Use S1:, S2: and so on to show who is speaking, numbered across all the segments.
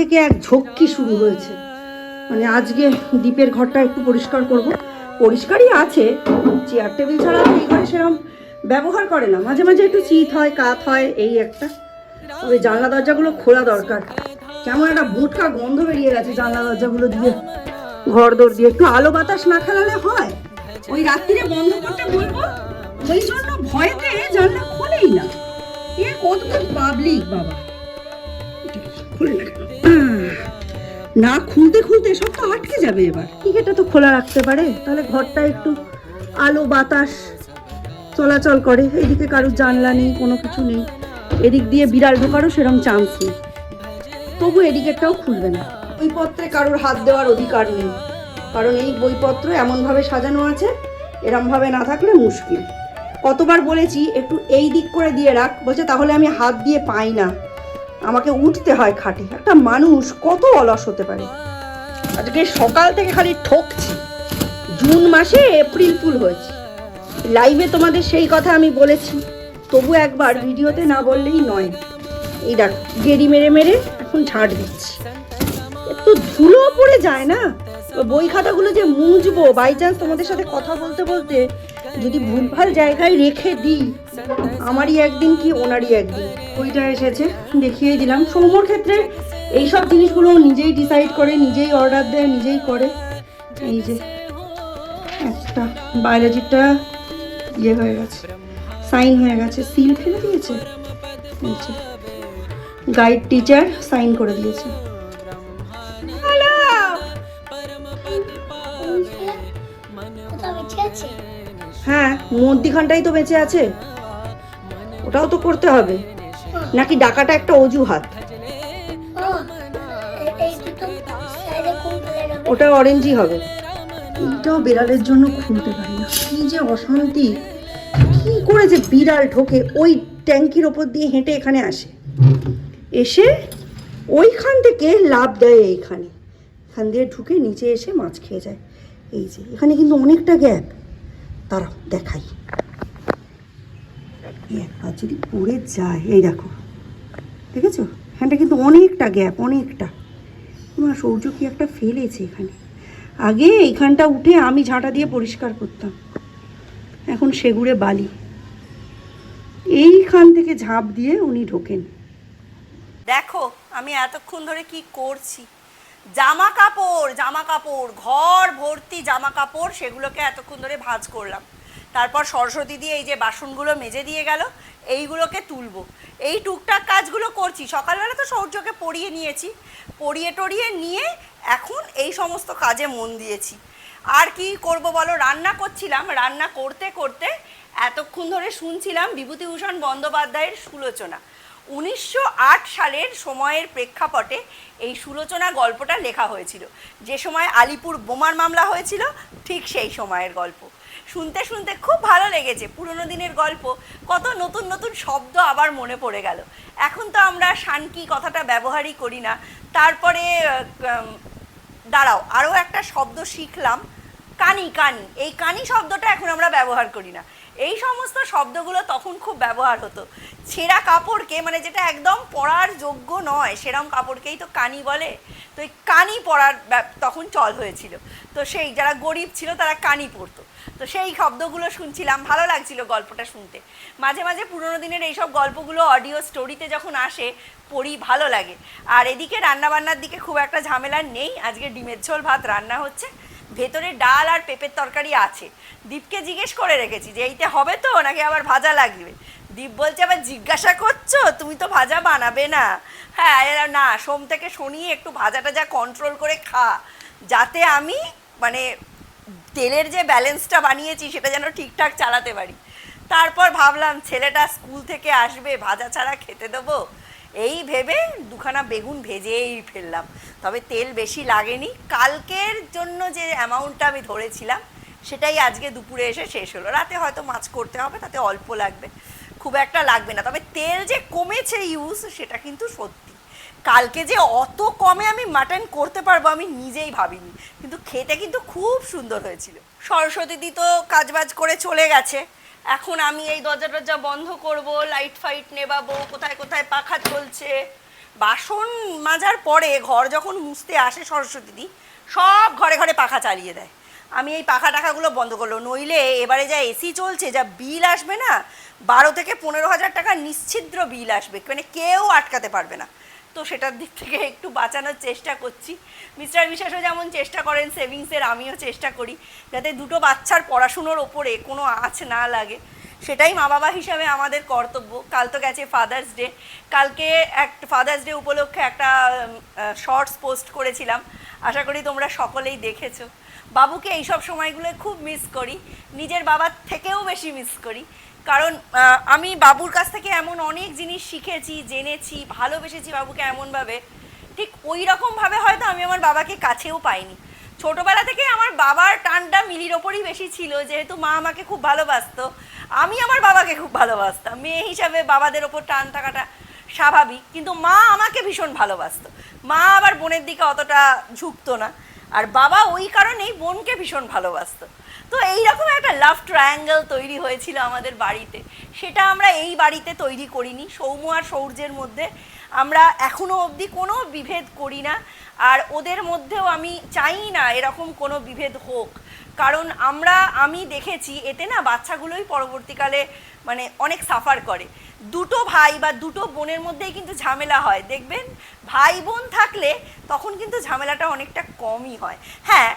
S1: থেকে এক ঝক্কি শুরু হয়েছে। মানে আজকে দ্বীপের ঘরটা একটু পরিষ্কার করব। পরিষ্কারই আছে চেয়ার টেবিল ছাড়া এই ঘরে সেরকম ব্যবহার করে না। মাঝে মাঝে একটু চিত হয়, কাত হয়, এই একটা। তবে জানলা দরজাগুলো খোলা দরকার। কেমন একটা বুটকা গন্ধ বেরিয়ে গেছে জানলা দরজাগুলো দিয়ে। ঘর দর দিয়ে। একটু আলো বাতাস না খেলালে হয়? ওই রাত্রিরে বন্ধ করতে বলব? ওই জন্য ভয়েতে জানলা খোলেই না। এ কত পাবলিক বাবা। খুলে কেন? না খুলতে খুলতে সব তো আটকে যাবে এবার। ঠিক এটা তো খোলা রাখতে পারে তাহলে ঘরটা একটু আলো বাতাস চলাচল করে। এদিকে কারোর জানলা নেই কোনো কিছু নেই। এদিক দিয়ে বিড়াল ঢোকারও সেরকম চান্স নেই। তবু এদিকেরটাও খুলবে না। বইপত্রে কারোর হাত দেওয়ার অধিকার নেই। কারণ এই বইপত্র এমনভাবে সাজানো আছে এরমভাবে না থাকলে মুশকিল। কতবার বলেছি একটু এই দিক করে দিয়ে রাখ বলছে তাহলে আমি হাত দিয়ে পাই না। আমাকে উঠতে হয় খাটে। একটা মানুষ কত অলস হতে পারে। আজকে সকাল থেকে খালি ঠকছি। জুন মাসে এপ্রিল ফুল হয়েছে। লাইভে তোমাদের সেই কথা আমি বলেছি। তবু একবার ভিডিওতে না বললেই নয়। এই দেখ, গেড়ি মেরে মেরে এখন ঝাড় দিচ্ছি। একটু ধুলো পড়ে যায় না? বই খাতাগুলো যে মুজবো বাই চান্স তোমাদের সাথে কথা বলতে বলতে যদি ভুলভাল জায়গায় রেখে দিই আমারই একদিন কি ওনারই একদিন? ওইটা এসেছে দেখিয়ে দিলাম। সৌম্যর ক্ষেত্রে এইসব জিনিসগুলো নিজেই ডিসাইড করে নিজেই অর্ডার দেয় নিজেই করে। এই যে একটা বায়োলজিটা ইয়ে হয়ে গেছে সাইন হয়ে গেছে সিল ফেলে দিয়েছে। গাইড টিচার সাইন করে দিয়েছে। হ্যাঁ মধ্যিখানটাই তো বেঁচে আছে। ওটাও তো করতে হবে। নাকি ডাকাটা একটা অজুহাত? ওটা অরেঞ্জই হবে। এইটাও বিড়ালের জন্য খুলতে পারি না। কি যে অশান্তি। কি করে যে বিড়াল ঢোকে, ওই ট্যাঙ্কির ওপর দিয়ে হেঁটে এখানে আসে। এসে ওইখান থেকে লাভ দেয় এইখানে। এখান দিয়ে ঢুকে নিচে এসে মাছ খেয়ে যায়। এই যে, এখানে কিন্তু অনেকটা গ্যাপ। তারা দেখাই। একবার যদি পড়ে যায়, এই দেখো, দেখেছ? এখানটা কিন্তু অনেকটা গ্যাপ, অনেকটা। আমার সৌর্য কি একটা ফেলেছে এখানে? আগে এইখানটা উঠে আমি ঝাঁটা দিয়ে পরিষ্কার করতাম। এখন সেগুড়ে বালি। এইখান থেকে ঝাঁপ দিয়ে উনি ঢোকেন। দেখো, আমি এতক্ষণ ধরে কি করছি? জামা কাপড় জামা কাপড়, ঘর ভর্তি জামা কাপড়, সেগুলোকে এতক্ষণ ধরে ভাঁজ করলাম। তারপর সরস্বতী দিয়ে এই যে বাসনগুলো মেজে দিয়ে গেল, এইগুলোকে তুলবো। এই টুকটাক কাজগুলো করছি। সকালবেলা তো সৌর্যকে পড়িয়ে নিয়েছি। পড়িয়ে টড়িয়ে নিয়ে এখন এই সমস্ত কাজে মন দিয়েছি। আর কি করব বলো? রান্না করছিলাম। রান্না করতে করতে এতক্ষণ ধরে শুনছিলাম বিভূতিভূষণ বন্দ্যোপাধ্যায়ের সুলোচনা। উনিশশো আট সালের সময়ের প্রেক্ষাপটে এই সুলোচনা গল্পটা লেখা হয়েছিল। যে সময় আলিপুর বোমার মামলা হয়েছিল, ঠিক সেই সময়ের গল্প। শুনতে শুনতে খুব ভালো লেগেছে পুরনো দিনের গল্প। কত নতুন নতুন শব্দ আবার মনে পড়ে গেল। এখন তো আমরা শানকি কথাটা ব্যবহারই করি না। তারপরে দাঁড়াও, আরও একটা শব্দ শিখলাম। কানি কানি, এই কানি শব্দটা এখন আমরা ব্যবহার করি না। এই সমস্ত শব্দগুলো তখন খুব ব্যবহার হতো। ছেঁড়া কাপড়কে মানে যেটা একদম পরার যোগ্য নয়, সেরম কাপড়কেই তো কানি বলে। তো এই কানি পরার তখন চল হয়েছিল। তো সেই যারা গরিব ছিল তারা কানি পরতো। তো সেই শব্দগুলো শুনছিলাম, ভালো লাগছিল গল্পটা শুনতে। মাঝে মাঝে পুরোনো দিনের এইসব গল্পগুলো অডিও স্টোরিতে যখন আসে, পড়ি, ভালো লাগে। আর এদিকে রান্নাবান্নার দিকে খুব একটা ঝামেলা নেই। আজকে ডিমের ঝোল, ভাত, রান্না হচ্ছে। ভেতরে ডাল আর পেঁপের তরকারি আছে। দীপকে জিজ্ঞেস করে রেখেছি যে এইতে হবে তো? নাকি আবার ভাজা লাগবে? দীপ বলছে, আবার জিজ্ঞাসা করছ? তুমি তো ভাজা বানাবে না। হ্যাঁ না, সোম থেকে শনি একটু ভাজা টাজা কন্ট্রোল করে খা। যাতে আমি মানে তেলের যে ব্যালেন্সটা বানিয়েছি, সেটা যেন ঠিকঠাক চালাতে পারি। তারপর ভাবলাম, ছেলেটা স্কুল থেকে আসবে, ভাজা ছাড়া খেতে দেবো? এই ভেবে দুখানা বেগুন ভেজেই ফেললাম। তবে তেল বেশি লাগেনি। কালকের জন্য যে অ্যামাউন্টটা আমি ধরেছিলাম, সেটাই আজকে দুপুরে এসে শেষ হলো। রাতে হয়তো মাছ করতে হবে, তাতে অল্প লাগবে। খুব একটা লাগবে না। তবে তেল যে কমেছে ইউজ সেটা কিন্তু সত্যি। কালকে যে অত কমে আমি মাটন করতে পারব, আমি নিজেই ভাবিনি। কিন্তু খেতে কিন্তু খুব সুন্দর হয়েছিল। সরস্বতী দি তো কাজবাজ করে চলে গেছে। এখন আমি এই দরজা টরজা বন্ধ করব লাইট ফাইট নেবাবো, কোথায় কোথায় পাখা চলছে। বাসন মাজার পরে ঘর যখন মুছতে আসে সরস্বতী দি, সব ঘরে ঘরে পাখা চালিয়ে দেয়। আমি এই পাখা টাকাগুলো বন্ধ করল, নইলে এবারে যা এসি চলছে, যা বিল আসবে না, বারো থেকে পনেরো হাজার টাকা নিশ্ছিদ্র বিল আসবে। মানে কেউ আটকাতে পারবে না। তো সেটার দিক থেকে একটু বাঁচানোর চেষ্টা করছি। মিস্টার বিশ্বাসও যেমন চেষ্টা করেন সেভিংসের আমিও চেষ্টা করি যাতে দুটো বাচ্চার পড়াশুনোর ওপরে কোনো আঁচ না লাগে। সেটাই মা বাবা হিসাবে আমাদের কর্তব্য। কাল তো গেছে ফাদার্স ডে কালকে এক ফাদার্স ডে উপলক্ষে একটা শর্টস পোস্ট করেছিলাম। আশা করি তোমরা সকলেই দেখেছ। বাবুকে এইসব সময়গুলোয় খুব মিস করি। নিজের বাবার থেকেও বেশি মিস করি। কারণ আমি বাবুর কাছ থেকে এমন অনেক জিনিস শিখেছি, জেনেছি, ভালোবেসেছি বাবুকে এমনভাবে। ঠিক ওই রকমভাবে হয়তো আমি আমার বাবাকে কাছেও পাইনি। ছোটবেলা থেকে আমার বাবার টানটা মিলির ওপরই বেশি ছিল, যেহেতু মা আমাকে খুব ভালোবাসতো, আমি আমার বাবাকে খুব ভালোবাসতাম। মেয়ে হিসাবে বাবাদের ওপর টান থাকাটা স্বাভাবিক, কিন্তু মা আমাকে ভীষণ ভালোবাসতো। মা আবার বোনের দিকে অতটা ঝুঁকতো না। আর বাবা ওই কারণেই বোনকে ভীষণ ভালোবাসতো। তো এইরকম একটা লাভ ট্রায়াঙ্গেল তৈরি হয়েছিল আমাদের বাড়িতে। সেটা আমরা এই বাড়িতে তৈরি করিনি। সৌম্য আর সৌর্যের মধ্যে আমরা এখনও অবধি কোনো বিভেদ করি না। আর ওদের মধ্যেও আমি চাই না এরকম কোনো বিভেদ হোক। কারণ আমরা, আমি দেখেছি, এতে না বাচ্চাগুলোই পরবর্তীকালে মানে অনেক সাফার করে। দুটো ভাই বা দুটো বোনের মধ্যেই কিন্তু ঝামেলা হয়, দেখবেন? ভাই বোন থাকলে তখন কিন্তু ঝামেলাটা অনেকটা কমই হয়। হ্যাঁ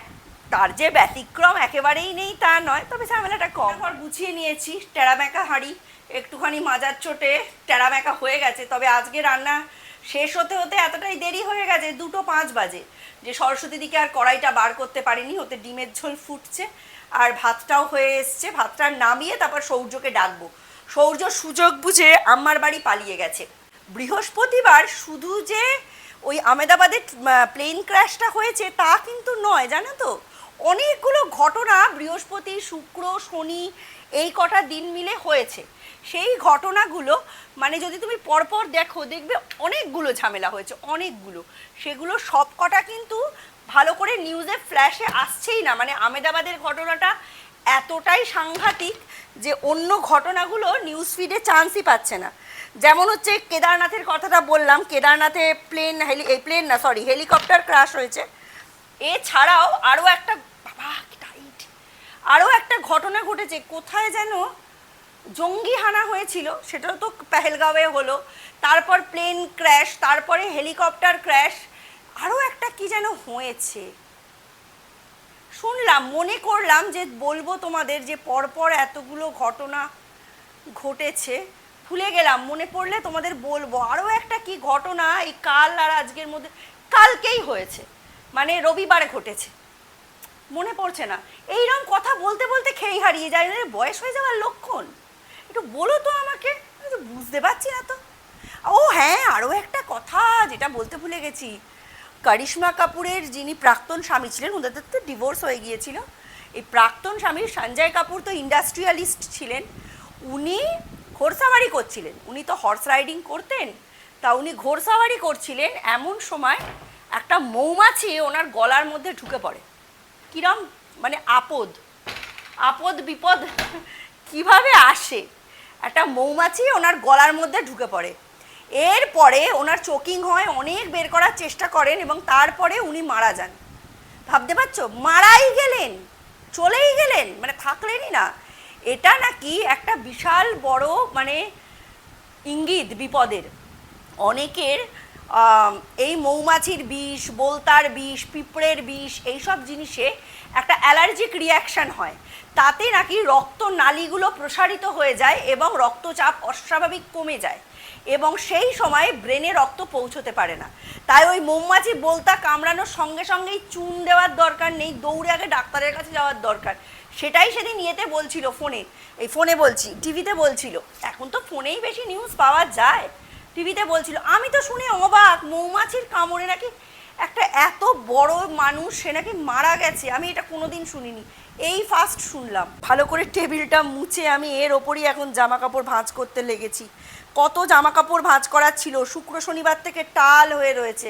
S1: তার যে ব্যতিক্রম একেবারেই নেই, তা নয়। তবে ঝামেলাটা কম। ঘর গুছিয়ে নিয়েছি, টেরামেকা হাঁড়ি। একটুখানি মাজার চোটে টেরামেকা হয়ে গেছে। তবে আজকে রান্না শেষ হতে হতে এতটাই দেরি হয়ে গেছে, দুটো পাঁচ বাজে। যে সরস্বতী দিকে আর কড়াইটা বার করতে পারিনি, ওতে ডিমের ঝোল ফুটছে আর ভাতটাও হয়ে এসছে। ভাতটা নামিয়ে তারপর সৌর্যকে ডাকবো। সৌর্য সুযোগ বুঝে আম্মার বাড়ি পালিয়ে গেছে। বৃহস্পতিবার শুধু যে ওই আমেদাবাদে প্লেন ক্র্যাশটা হয়েছে, তা কিন্তু নয়, জানো তো? অনেকগুলো ঘটনা বৃহস্পতি, শুক্র, শনি এই কটা দিন মিলে হয়েছে। সেই ঘটনাগুলো মানে যদি তুমি পরপর দেখো, দেখবে অনেকগুলো ঝামেলা হয়েছে, অনেকগুলো। সেগুলো সব কটা কিন্তু ভালো করে নিউজে ফ্ল্যাশে আসছেই না। মানে আমেদাবাদের ঘটনাটা এতটাই সাংঘাতিক যে অন্য ঘটনাগুলো নিউজ ফিডে চান্সই পাচ্ছে না। যেমন হচ্ছে কেদারনাথের কথাটা বললাম। কেদারনাথে প্লেন, হেলি, এই প্লেন না সরি হেলিকপ্টার ক্রাশ হয়েছে। এছাড়াও আরও একটা টাইট আরও একটা ঘটনা ঘটেছে, কোথায় যেন জঙ্গি হানা হয়েছিল, সেটাও তো পেহেলগাঁওয়ে হলো। তারপর প্লেন ক্র্যাশ তারপরে হেলিকপ্টার ক্র্যাশ আরও একটা কি যেন হয়েছে। শুনলাম, মনে করলাম যে বলব তোমাদের যে পরপর এতগুলো ঘটনা ঘটেছে, ভুলে গেলাম, মনে পড়লে তোমাদের বলব। আরও একটা কি ঘটনা এই কাল আর আজকের মধ্যে, কালকেই হয়েছে মানে রবিবারে ঘটেছে। মনে পড়ছে না। এইরকম কথা বলতে বলতে খেই হারিয়ে যায়। বয়স হয়ে যাওয়ার লক্ষণ। একটু বলো তো আমাকে। আমি তো বুঝতে পারছি না তো। ও হ্যাঁ আরও একটা কথা যেটা বলতে ভুলে গেছি। করিশ্মা কাপুরের যিনি প্রাক্তন স্বামী ছিলেন ওদের তো ডিভোর্স হয়ে গিয়েছিল। এই প্রাক্তন স্বামী সঞ্জয় কাপুর তো ইন্ডাস্ট্রিয়ালিস্ট ছিলেন। উনি ঘোড়সাওয়ারি করছিলেন। উনি তো হর্স রাইডিং করতেন। তা উনি ঘোড়সাওয়ারি করছিলেন এমন সময় একটা মৌমাছি ওনার গলার মধ্যে ঢুকে পড়ে। কিরম মানে আপদ। আপদ, বিপদ কীভাবে আসে? একটা মৌমাছি ওনার গলার মধ্যে ঢুকে পড়ে। এরপরে ওনার চোকিং হয়, অনেক বের করার চেষ্টা করেন এবং তারপরে উনি মারা যান। ভাবতে পারছ? মারাই গেলেন, চলেই গেলেন মানে থাকলেনই না। এটা নাকি একটা বিশাল বড় মানে ইঙ্গিত বিপদের। অনেকের এই মৌমাছির বিষ, বোলতার বিষ, পিঁপড়ের বিষ, এইসব জিনিসে একটা অ্যালার্জিক রিয়াকশান হয়। তাতে নাকি রক্ত নালীগুলো প্রসারিত হয়ে যায় এবং রক্তচাপ অস্বাভাবিক কমে যায় এবং সেই সময়ে ব্রেনে রক্ত পৌঁছতে পারে না। তাই ওই মৌমাছি বলতা কামড়ানোর সঙ্গে সঙ্গেই চুন দেওয়ার দরকার নেই, দৌড়ে আগে ডাক্তারের কাছে যাওয়ার দরকার। সেটাই সেদিন ইয়েতে বলছিল, ফোনে, এই ফোনে বলছি, টিভিতে বলছিল। এখন তো ফোনেই বেশি নিউজ পাওয়া যায়। টিভিতে বলছিল, আমি তো শুনে অবাক, মৌমাছির কামড়ে নাকি একটা এত বড় মানুষ, সে নাকি মারা গেছে, আমি এটা কোনোদিন শুনিনি। এই ফার্স্ট শুনলাম। ভালো করে টেবিলটা মুছে আমি এর ওপরই এখন জামা কাপড় ভাঁজ করতে লেগেছি। কত জামা কাপড় ভাঁজ করার ছিল, শুক্র শনিবার থেকে টাল হয়ে রয়েছে,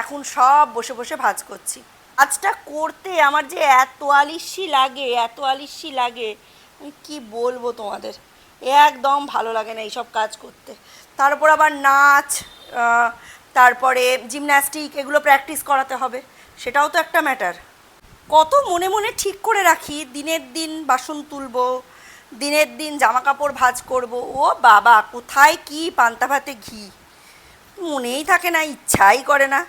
S1: এখন সব বসে বসে ভাঁজ করছি। কাজটা করতে আমার যে এত আলিস্যি লাগে, এত আলিস্যি লাগে কি বলব তোমাদের? একদম ভালো লাগে না এইসব কাজ করতে। তারপর আবার নাচ তারপরে জিমন্যাস্টিক এগুলো প্র্যাকটিস করাতে হবে, সেটাও তো একটা ম্যাটার কত মনে মনে ঠিক করে রাখি, দিনের দিন বাসন তুলবো, দিনের দিন জামা কাপড় ভাঁজ করব, ও বাবা, কোথায় কি পান্তা ভাতে ঘি? মনেই থাকে না, ইচ্ছাই করে না।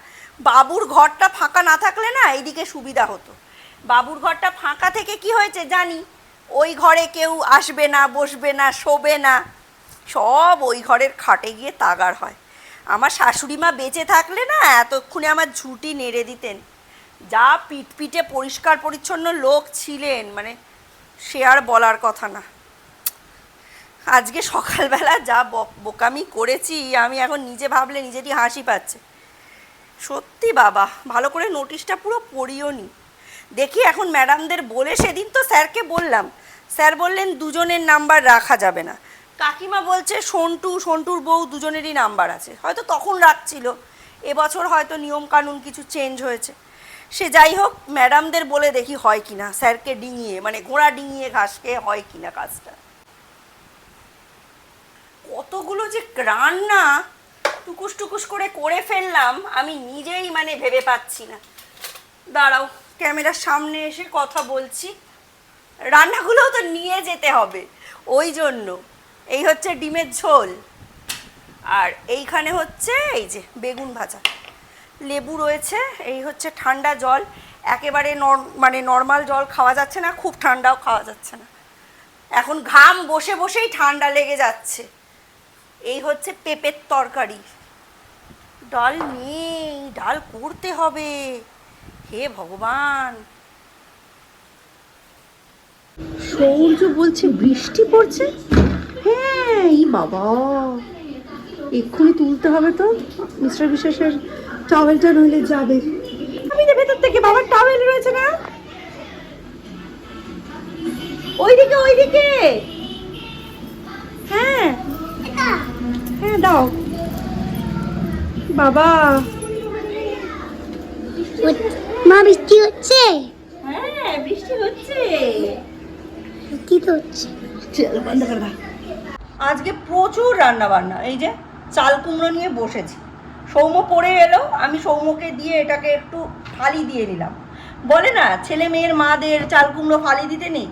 S1: বাবুর ঘরটা ফাঁকা না থাকলে না এইদিকে সুবিধা হতো। বাবুর ঘরটা ফাঁকা থেকে কি হয়েছে জানি? ওই ঘরে কেউ আসবে না, বসবে না, শোবে না। সব ওই ঘরের খাটে গিয়ে তাগার হয়। আমার শাশুড়ি মা বেঁচে থাকলে না এতক্ষণে আমার ঝুঁটি নেড়ে দিতেন। যা পিট পিটে পরিষ্কার পরিচ্ছন্ন লোক ছিলেন মানে সে আর বলার কথা না। আজকে সকালবেলা যা বক- বোকামি করেছি, আমি এখন নিজে ভাবলে নিজেরই হাসি পাচ্ছে। সত্যি বাবা, ভালো করে নোটিশটা পুরো পড়িও নি। দেখি এখন ম্যাডামদের বলে সেদিন তো স্যারকে বললাম। স্যার বললেন, দুজনের নাম্বার রাখা যাবে না। কাকিমা বলছে, সন্টু, সন্টুর বউ দুজনেরই নাম্বার আছে। হয়তো তখন রাখছিল এবছর হয়তো নিয়ম কানুন কিছু চেঞ্জ হয়েছে। সে যাই হোক ম্যাডামদের বলে দেখি হয় কিনা। স্যারকে ডিঙিয়ে মানে ঘোড়া ডিঙিয়ে ঘাসকে হয় কিনা কাজটা। কতগুলো যে রান্না টুকুস টুকুস করে করে ফেললাম, আমি নিজেই মানে ভেবে পাচ্ছি না। দাঁড়াও, ক্যামেরার সামনে এসে কথা বলছি। রান্নাগুলোও তো নিয়ে যেতে হবে। ওই জন্য এই হচ্ছে ডিমের ঝোল। আর এইখানে হচ্ছে এই যে বেগুন ভাজা। লেবু রয়েছে, এই হচ্ছে ঠান্ডা জল। একেবারে মানে নর্মাল জল খাওয়া যাচ্ছে না, খুব ঠান্ডাও খাওয়া যাচ্ছে না। এখন ঘাম বসে বসেই ঠান্ডা লেগে যাচ্ছে। এই হচ্ছে পেঁপের তরকারি। ডাল নেই, ডাল করতে হবে। হে ভগবান। সৌর্য বলছে বৃষ্টি পড়ছে? এই বাবা এক্ষুনি তুলতে হবে তো। মিস্টার বিশ্বাসের টাওয়েলটা নইলে যাবে। আমি যে ভেতর থেকে বাবার টাওয়েল রয়েছে না। ওইদিকে ওইদিকে। হ্যাঁ। হ্যাঁ দাও। বাবা।
S2: মা বৃষ্টি হচ্ছে?
S1: হ্যাঁ বৃষ্টি হচ্ছে।
S2: বৃষ্টি তো হচ্ছে?
S1: চল বন্ধ করে দাও। আজকে প্রচুর রান্না বান্না এই যে চাল কুমড়ো নিয়ে বসেছি। সৌম্য পড়ে এলো, আমি সৌম্যকে দিয়ে এটাকে একটু ফালি দিয়ে নিলাম। বলে না, ছেলে মেয়ের মাদের চাল কুমড়ো ফালি দিতে নেই।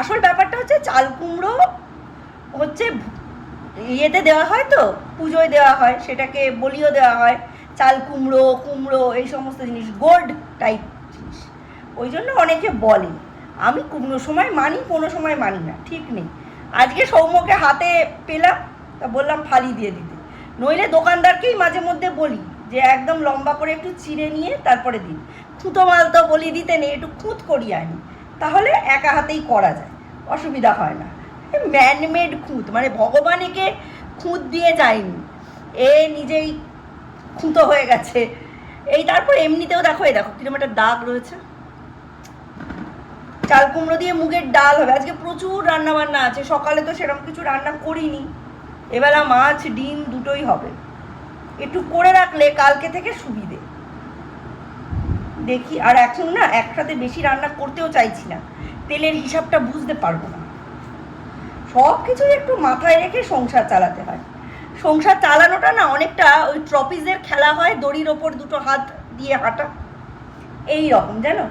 S1: আসল ব্যাপারটা হচ্ছে চাল কুমড়ো হচ্ছে ইয়েতে দেওয়া হয় তো, পুজোয় দেওয়া হয়, সেটাকে বলিও দেওয়া হয়। চাল কুমড়ো কুমড়ো, এই সমস্ত জিনিস, গোল্ড টাইপ জিনিস। ওই জন্য অনেকে বলে, আমি কোনো সময় মানি, কোনো সময় মানি না, ঠিক নেই। আজকে সৌম্যকে হাতে পেলাম, তা বললাম ফালি দিয়ে দিতে। নইলে দোকানদারকেই মাঝে মধ্যে বলি যে একদম লম্বা করে একটু চিড়ে নিয়ে তারপরে দিন। খুঁতো মাল তো বলি দিতে নেই, একটু খুঁত করিয়ে আনি। তাহলে একা হাতেই করা যায়, অসুবিধা হয় না। ম্যানমেড খুঁত মানে ভগবান একে খুঁত দিয়ে যায়নি। এ নিজেই খুঁতো হয়ে গেছে। এই তারপর এমনিতেও দেখো, এই দেখো কীরকম একটা দাগ রয়েছে। চাল কুমড়ো দিয়ে মুগের ডাল হবে। আজকে প্রচুর রান্না বান্না আছে, সকালে তো সেরকম কিছু রান্না করিনি। এবেলা মাছ, ডিম দুটোই হবে। একটু করে রাখলে কালকে থেকে সুবিধে। দেখি, আর এখন না একসাথে বেশি রান্না করতেও চাইছি না। তেলের হিসাবটা বুঝতে পারব না। সব কিছু একটু মাথায় রেখে সংসার চালাতে হয়। সংসার চালানোটা না অনেকটা ওই ট্রপিজের খেলা হয়, দড়ির ওপর দুটো হাত দিয়ে হাঁটা। এই রকম জানো?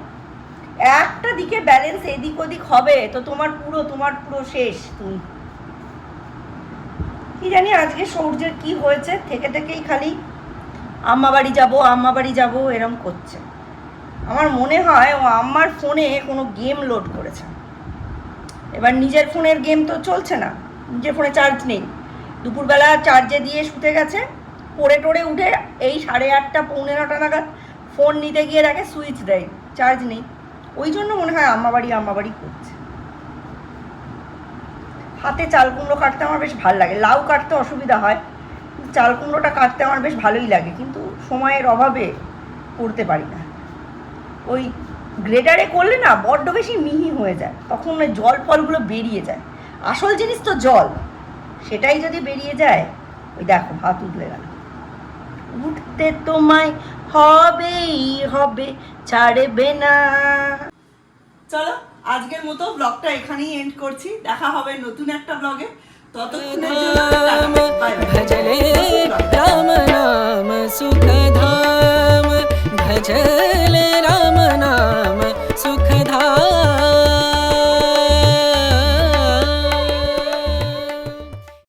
S1: একটা দিকে ব্যালেন্স এদিক ওদিক হবে, তো তোমার পুরো তোমার পুরো শেষ, তুমি। কি জানি আজকে সূর্যের কি হয়েছে, থেকে থেকেই খালি আম্মা বাড়ি যাব, আম্মা বাড়ি যাব, এরম করছে। আমার মনে হয় ও আম্মার ফোনে কোনো গেম লোড করেছে। এবার নিজের ফোনের গেম তো চলছে না, নিজের ফোনে চার্জ নেই। দুপুরবেলা চার্জে দিয়ে শুতে গেছে, পড়ে টড়ে উঠে এই সাড়ে আটটা, পৌনে নটা নাগাদ ফোন নিতে গিয়ে দেখে সুইচ দেয় চার্জ নেই। ওই জন্য মনে হয় আম্মা বাড়ি আম্মা বাড়ি করছে। হাতে চাল কুমড়ো কাটতে আমার বেশ ভালো লাগে। লাউ কাটতে অসুবিধা হয় চাল কুমড়োটা কাটতে আমার বেশ ভালোই লাগে, কিন্তু সময়ের অভাবে করতে পারি না। ওই গ্রেটারে করলে না বড্ড বেশি মিহি হয়ে যায়, তখন ওই জল ফলগুলো বেরিয়ে যায়। আসল জিনিস তো জল, সেটাই যদি বেরিয়ে যায়, ওই দেখো ভাত উঠলে গেল। উঠতে তোমায় হবেই হবে, ছাড়বে না। চলো, আজকের মতো ব্লগটা এখানেই এন্ড করছি। দেখা হবে নতুন একটা ব্লগে ততক্ষণের জন্য ভজলে রাম নাম
S3: সুখ ধাম ভজলে রাম নাম সুখ ধাম